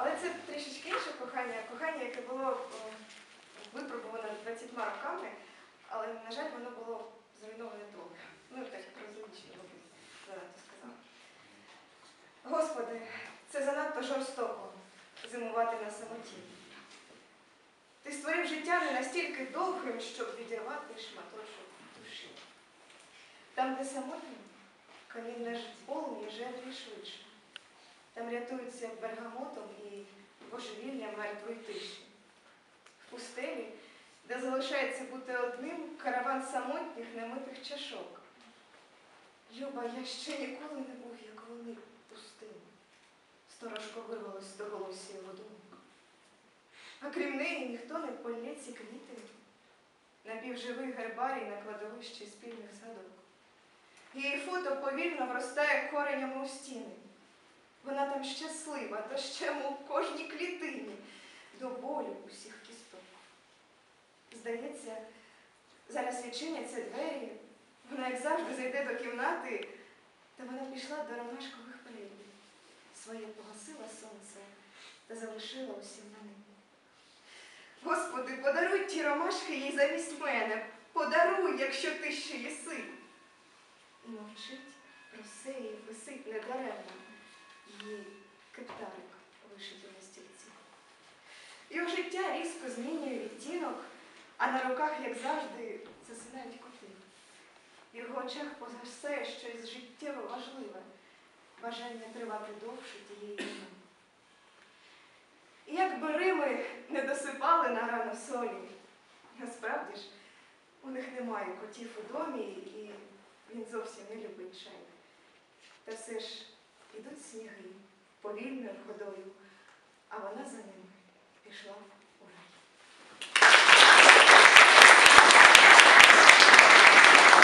Але це трішечки інше кохання, кохання, яке було о, випробувано 20 роками, але, на жаль, воно було зруйноване трохи. Ну, так мабуть, занадто сказала. Господи, це занадто жорстоко зимувати на самоті. Ти створив життя не настільки довгим, щоб відірвати шматочок душі. Там, де самотньо, камінне полум'я жевріє швидше. Там рятуються бергамотом і божевілля мертвої тиші. В пустелі, де залишається бути одним караван самотніх немитих чашок. Люба, я ще ніколи не був, як вони, пустим. Сторожко вирвалось до голосі його думок. А крім неї ніхто не полє ці квіти. Напівживий гербарій на кладовищі спільних садок. Її фото повільно вростає коренями у стіни. Вона там щаслива, та ще мов в кожній клітині, до болю усіх кісток. Здається, зараз відчиняться двері, вона, як завжди, зайде до кімнати, та вона пішла до ромашкових полів. Своє погасила сонце та залишила усім на небі. Господи, подаруй ті ромашки їй замість мене. Подаруй, якщо ти ще єси. І мовчить, просеє, висить недаремно. Її кептарик вишитий на стільці. Його життя різко змінює відтінок, а на руках, як завжди, засинають коти. В його очах поза щось життєво важливе, бажання тривати довше тієї війни. І як би Рими не досипали на рану солі, насправді ж у них немає котів у домі, і він зовсім не любить чай. Та все ж ідуть сніги повільною ходою, а вона за ними пішла.